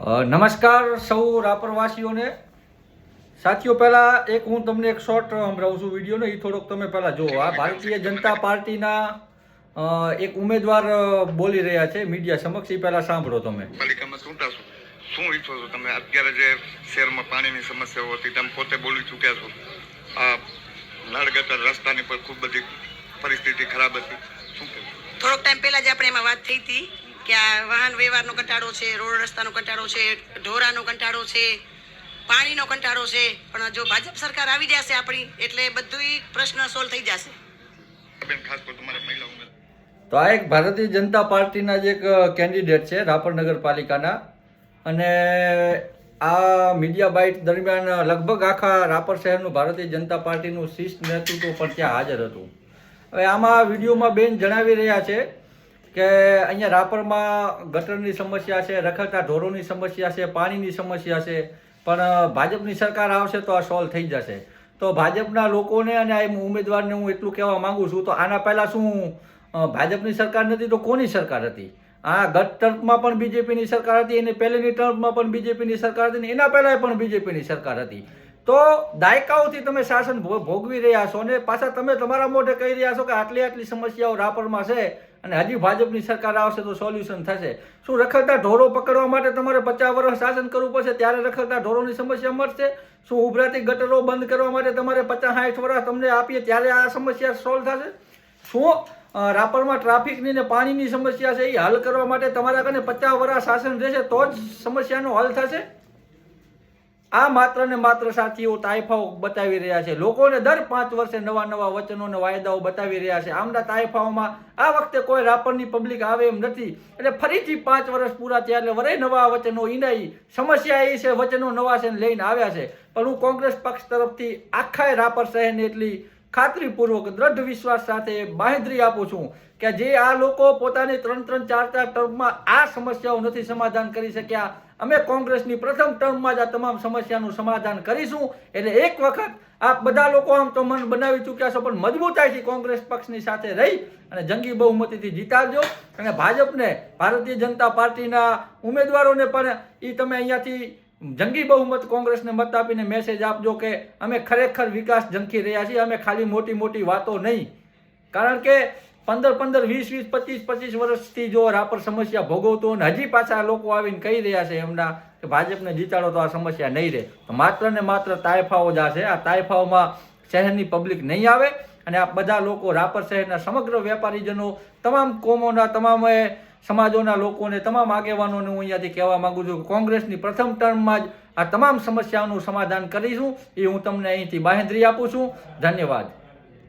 અ, નમસ્કાર સૌ રાપરવાસીઓને. સાથીઓ પહેલા એક હું તમને એક શોર્ટ સંભળાવું છું વિડીયોનો એ થોડોક તમે પહેલાં જુઓ. આ ભારતીય જનતા પાર્ટીના એક ઉમેદવાર બોલી રહ્યા છે મીડિયા સમક્ષ એ પહેલાં સાંભળો તમે. પાલિકામાં ચૂંટાશો શું ઈચ્છો છો તમે? અત્યારે જે શહેરમાં પાણીની સમસ્યાઓ હતી તમે પોતે બોલી ચૂક્યા છો. આ નળગટર રસ્તાની પર ખૂબ બધી પરિસ્થિતિ ખરાબ હતી. શું થોડોક ટાઈમ પહેલા જ આપણે એમાં વાત થઈ હતી. કે આ વાહન વ્યવહારનો કંટાળો છે રોડ રસ્તાનો કંટાળો છે ઢોરાનો કંટાળો છે પાણીનો કંટાળો છે પણ જો ભાજપ સરકાર આવી જશે આપણી એટલે બધુંય પ્રશ્ન સોલ્વ થઈ જશે. તો આ એક ભારતીય જનતા પાર્ટીના જ એક કેન્ડિડેટ છે રાપર નગરપાલિકાના. અને આ મીડિયા બાઇટ દરમિયાન લગભગ આખા રાપર શહેરનું ભારતીય જનતા પાર્ટીનું શિષ્ટ નેતૃત્વ પણ ત્યાં હાજર હતું. હવે આમાં વિડીયોમાં બેન જણાવી રહ્યા છે કે અહીંયા રાપરમાં ગટરની સમસ્યા છે, રખડતા ઢોરોની સમસ્યા છે, પાણીની સમસ્યા છે, પણ ભાજપની સરકાર આવશે તો આ સોલ્વ થઈ જશે. તો ભાજપના લોકોને અને આ ઉમેદવારને હું એટલું કહેવા માંગુ છું, તો આના પહેલાં શું ભાજપની સરકાર નથી તો કોની સરકાર હતી? આ ગત ટર્મમાં પણ બીજેપીની સરકાર હતી, એની પહેલીની ટર્મમાં પણ બીજેપીની સરકાર હતી, ને એના પહેલાં પણ બીજેપીની સરકાર હતી. તો દાયકાઓથી તમે શાસન ભોગવી રહ્યા છો અને પાછા તમે તમારા મોઢે કહી રહ્યા છો કે આટલી આટલી સમસ્યાઓ રાપરમાં છે અને હજી ભાજપની સરકાર આવશે તો સોલ્યુશન થશે. શું રખડતા ઢોરો પકડવા માટે તમારે પચાસ વર્ષ શાસન કરવું પડશે? ત્યારે રખડતા ઢોરોની સમસ્યા મળશે શું ઉભરાતી ગટરો બંધ કરવા માટે તમારે પચાસ સાઠ વર્ષ તમને આપીએ ત્યારે આ સમસ્યા સોલ્વ થશે? શું રાપરમાં ટ્રાફિકની ને પાણીની સમસ્યા છે એ હલ કરવા માટે તમારા કને પચાસ વર્ષ શાસન રહેશે તો જ સમસ્યાનો હલ થશે? આ માત્ર ને માત્ર સાથીઓ તાયફાઓ બતાવી રહ્યા છે. લોકોને દર પાંચ વર્ષે નવા નવા વચનો અને વાયદાઓ બતાવી રહ્યા છે. આમના તાયફાઓમાં આ વખતે કોઈ રાપરની પબ્લિક આવે એમ નથી. એટલે ફરીથી પાંચ વર્ષ પૂરા થયા એટલે વરે નવા વચનો ઈનાઈ. સમસ્યા એ છે, વચનો નવા છે લઈને આવ્યા છે. પણ હું કોંગ્રેસ પક્ષ તરફથી આખાય રાપર શહેરને એટલી ખાતરીપૂર્વક દ્રઢ વિશ્વાસ સાથે બાહેધરી આપું છું કે જે આ લોકો પોતાની ત્રણ ત્રણ ચાર ચાર ટર્મમાં આ સમસ્યાઓ નથી સમાધાન કરી શક્યા. અમે કોંગ્રેસની પ્રથમ ટર્મમાં જ આ તમામ સમસ્યાનું સમાધાન કરીશું. એટલે એક વખત આ બધા લોકો આમ તો મન બનાવી ચૂક્યા છો, પણ મજબૂતાઈથી કોંગ્રેસ પક્ષની સાથે રહી અને જંગી બહુમતીથી જીતાડજો. અને ભાજપને ભારતીય જનતા પાર્ટીના ઉમેદવારોને પણ એ તમે અહીંયાથી જંગી બહુમત કોંગ્રેસને મત આપીને મેસેજ આપજો કે અમે ખરેખર વિકાસ ઝંખી રહ્યા છીએ, અમે ખાલી મોટી મોટી વાતો નહીં. કારણ કે પંદર પંદર, વીસ વીસ, પચીસ પચીસ વર્ષથી જો રાપર સમસ્યા ભોગવતો અને હજી પાછા લોકો આવીને કહી રહ્યા છે એમના કે ભાજપને જીતાડો તો આ સમસ્યા નહીં રહે. તો માત્ર ને માત્ર તાયફાઓ જ છે. આ તાયફાઓમાં શહેરની પબ્લિક નહીં આવે અને આ બધા લોકો રાપર શહેરના સમગ્ર વેપારીજનો, તમામ કોમોના, તમામ સમાજોના લોકોને, તમામ આગેવાનોને હું અહીંયાથી કહેવા માંગુ છું કોંગ્રેસની પ્રથમ ટર્મમાં જ આ તમામ સમસ્યાઓનું સમાધાન કરીશું. એ હું તમને અહીંથી બાહેંધરી આપું છું. ધન્યવાદ.